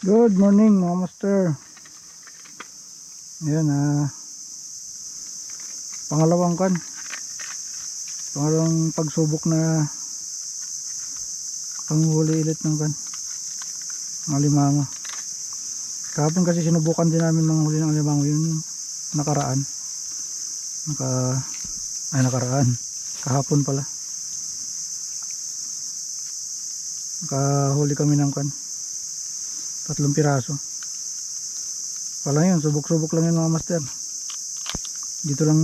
Good morning mga master. Ayan ah. Pangalawang kan. Pangalawang pagsubok na panghuli ulit ng kan. Ng alimango. Kahapon kasi sinubukan din namin manghuli ng alimango yun nakaraan. Naka ay nakaraan. Kahapon pala. Nakahuli kami ng kan tatlong piraso. Pala yun subok-subok lang yun mga master. Dito lang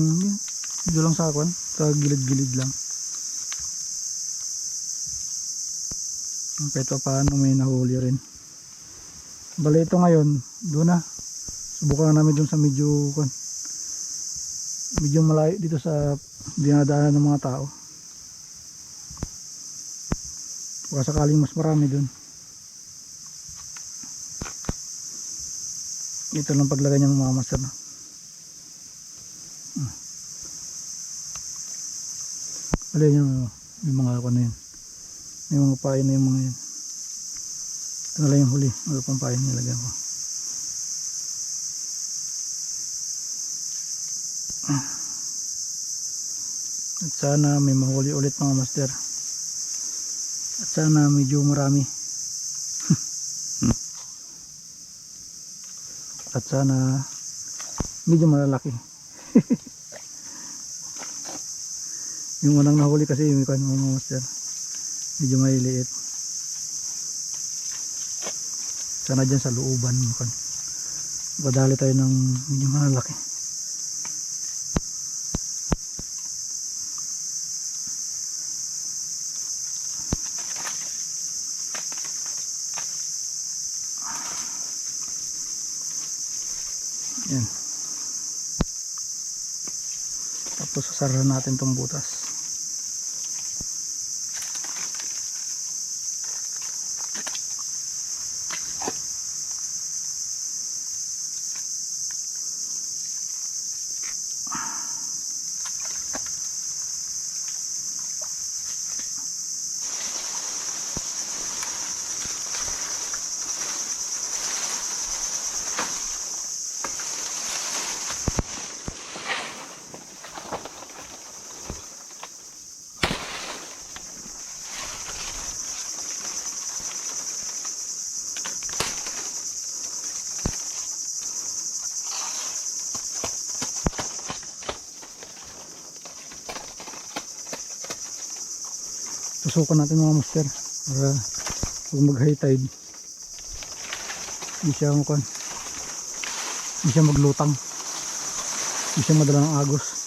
dito lang sa akwan sa gilid-gilid lang. Kahit pa paano may nahuli rin. Bala ito ngayon doon na. Subukan namin doon sa medyo kwan medyo malayo dito sa dinadaanan ng mga tao. Baka sakaling mas marami doon ito lang paglagay ng mga master no? Alin yung, yung mga ako na yun. May mga pain na yung mga yun. Ito na lang yung huli mga pang pain nilagyan ko. Ah. at sana may mahuli ulit mga master. At sana medyo marami at sana medyo malalaki. Yung unang nahuli kasi yung ikan mga master medyo maliliit. Sana dyan sa looban kan padali tayo ng medyo malalaki tapos sasara natin tong butas tusukan natin mga master para pag mag high tide. Hindi siya mukan hindi siya maglutang. Hindi siya madala ng agos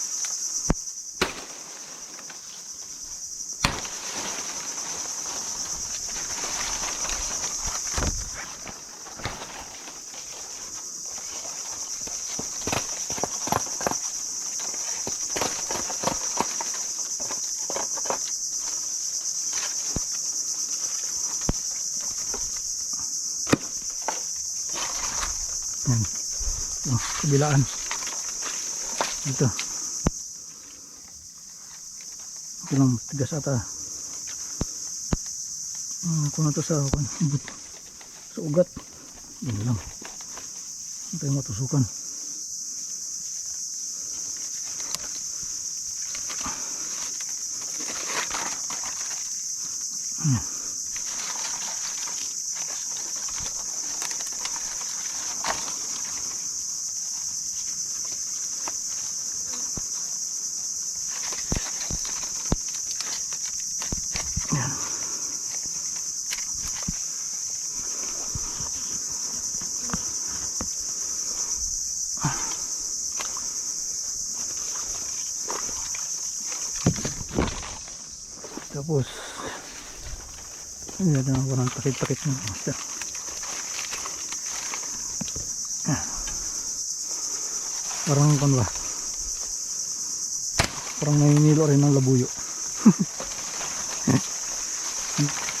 yan oh, kabilaan dito ito lang tigas ata. Ah, kung na to sa sa ugat. Yun lang. Ito yung matusukan? Ayan. Ayan. Tapos Ayan na ako ng takip-takip. Parang kan ba? Parang rin labuyo. Mm-hmm.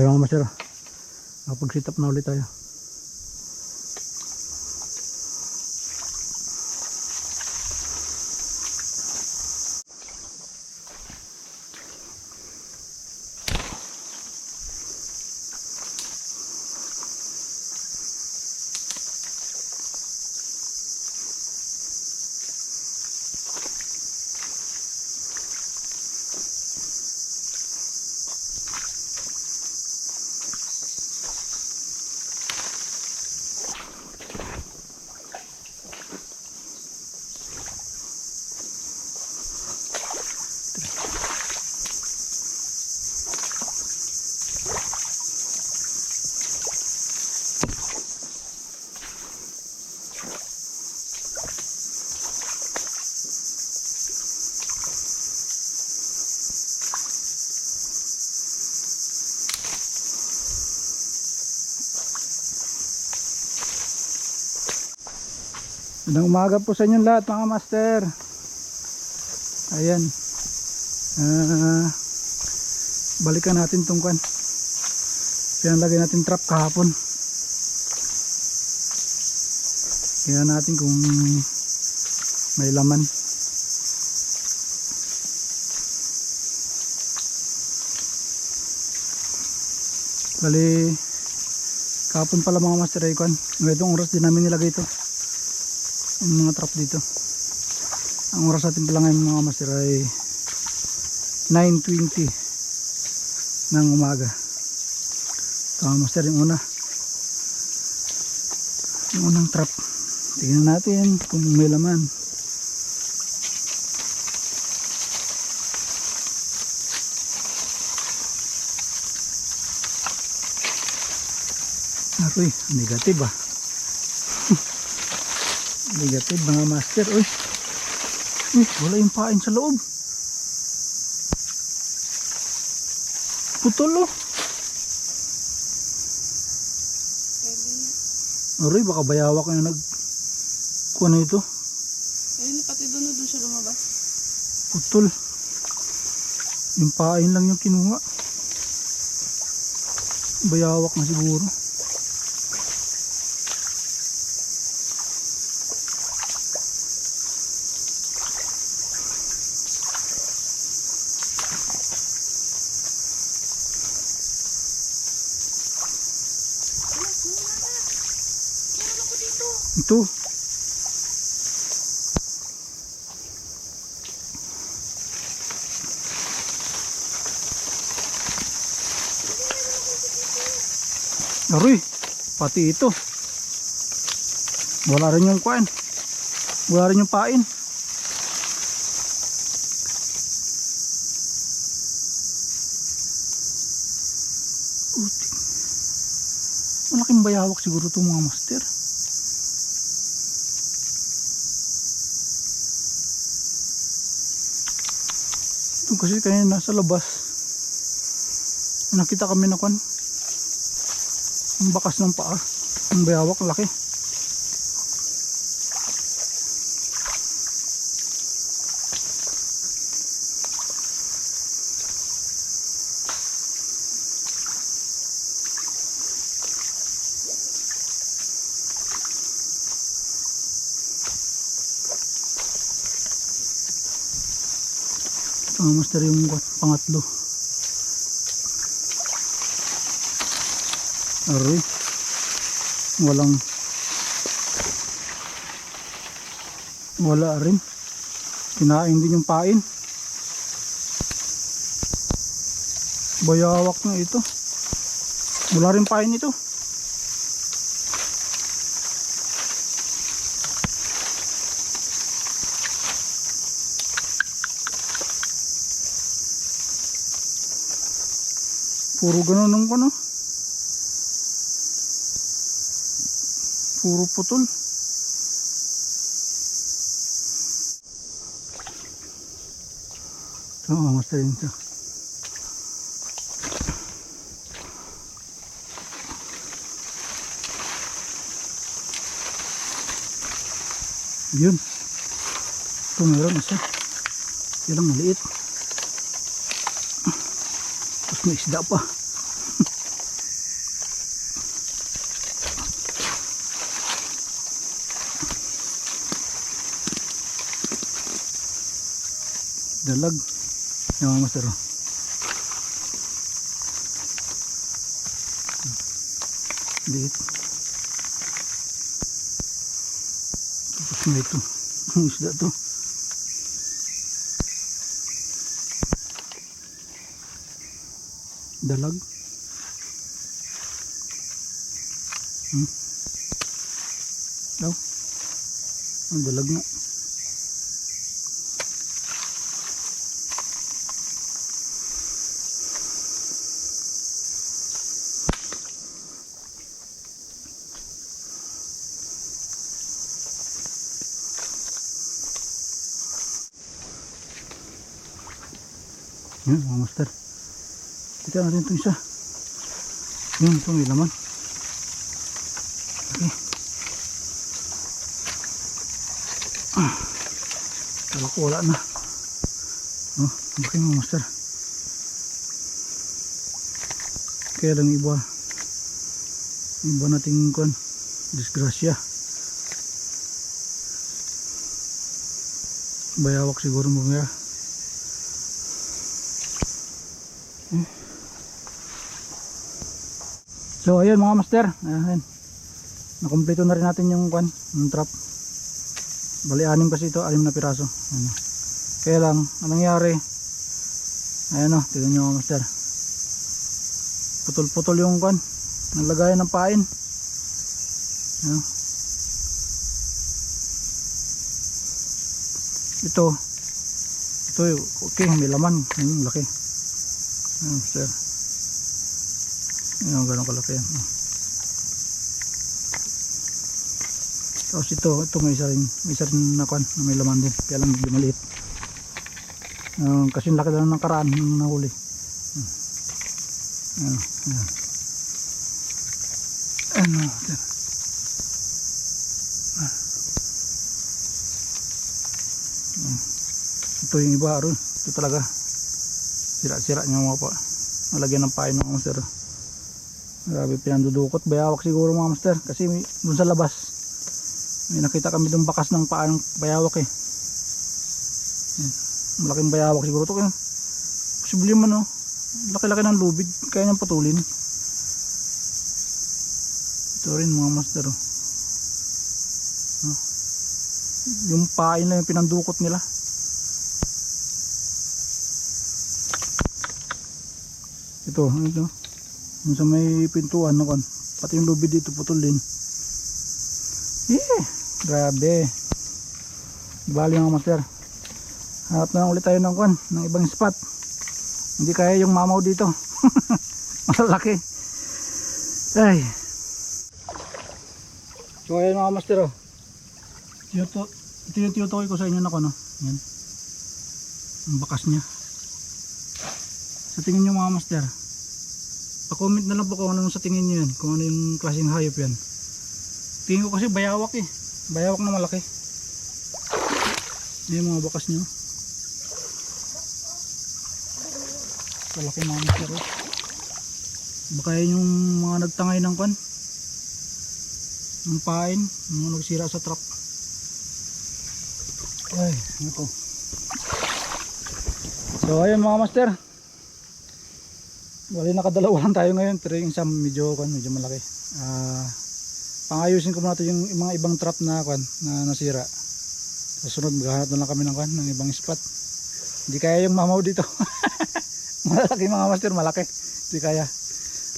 Kaya mga master, nakapag-sit up na ulit tayo. Magandang umaga po sa inyong lahat mga master. Ayan. Ah, balikan natin tong kan. Pinalagay natin trap kahapon. Kaya natin kung may laman. Bali, kahapon pala mga master ay kan. Ngayong oras din namin nilagay ito yung mga trap dito. Ang oras natin pala ngayon mga master ay 9.20 ng umaga. Ito mga master yung una. Yung unang trap tingnan natin kung may laman. Ako'y negative ah Negative mga master. Uy. Uy, wala yung pain sa loob. Putol oh. Aroy, baka bayawak yung nag... Kuha na ito. Ayun, pati doon na doon siya lumabas. Putol. Yung pain lang yung kinuha. Bayawak na siguro. Ito. Aroy, pati ito. Wala rin yung kuan. Wala rin yung pain. Malaking bayawak siguro itong mga master. Ito kasi kanina nasa labas. Nakita kami na kwan. Ang bakas ng paa. Ang bayawak laki. Nga master yung pangatlo. Aroy. Walang wala rin. Kinain din yung pain. Bayawak na ito. Wala rin pain ito. Puro ganun ng ano. Puro putol. Ito, oh, mas rin siya. Yun. Ito meron isa. Yan ang maliit. Tapos may isda pa. Dalag. Namamasaro. No, Liit. Tapos may ito. Ang isda to. Dalag. Hmm. Daw. Ang dalag nga. Yan mga master. Tignan natin itong isa. Yun, ito may laman. Okay. Ah. Kala ko wala na. Oh, okay mga master. Kaya lang iba. Iba nating kon. Disgrasya. Bayawak siguro mamaya. So ayun mga master, ayan. Nakumpleto na rin natin yung kwan, yung trap. Bali anim kasi ito, anim na piraso. Ano. Kaya lang, anong nangyari? Ayan o, tignan nyo mga master. Putol-putol yung kwan. Nalagayan ng pain. Ayan. Ito, ito okay, may laman. Ayun, laki. Ayan master. Ayan, ganun kalaki yan. Oh. Tapos ito, ito may isa rin, may isa rin na kwan, may laman din. Kaya lang medyo maliit. Uh, kasi laki lang ng karaan nung nahuli. Ano, ayan. Ah. Ah. Ito yung iba, aro. Ito talaga. Sira-sira niya mga pa. Malagyan ng pain ng master. Grabe pinandudukot. Bayawak siguro mga master. Kasi dun sa labas. May nakita kami dun bakas ng paa ng bayawak eh. Malaking bayawak siguro to. Kaya posible man oh. Laki-laki ng lubid. Kaya niyang putulin. Ito rin mga master oh. Oh. Yung pain lang yung pinandukot nila. Ito, ito. Yung sa may pintuan no kon. Pati yung lubid dito putol din. Eh, grabe. Bali mga master. Hanap na lang ulit tayo ng kon, ng ibang spot. Hindi kaya yung mamaw dito. Malalaki. Ay. So ayan mga master oh. Tinutukoy ko sa inyo na ko no. Yan. Ang bakas niya. Sa tingin nyo mga master, pa-comment na lang po kung ano sa tingin nyo yan, kung ano yung klaseng hayop yan. Tingin ko kasi bayawak eh, bayawak na malaki. Yan mga bakas nyo. Malaki mga master oh. Baka yan yung mga nagtangay ng kwan. Ng pain, mga nagsira sa trap. Ay, ano to. So ayun mga master. Bali nakadalawa lang tayo ngayon pero yung isa medyo kan medyo malaki. Ah pangayusin ko muna to yung, mga ibang trap na kan na nasira. Sa sunod maghahanap na lang kami ng kan ng ibang spot. Hindi kaya yung mamaw dito. malaki mga master, malaki. Hindi kaya.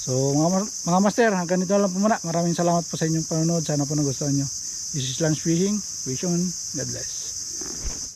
So mga, mga master, hanggang dito lang po muna. Maraming salamat po sa inyong panonood. Sana po nagustuhan nyo. This is Lance Fishing. Fish on. God bless.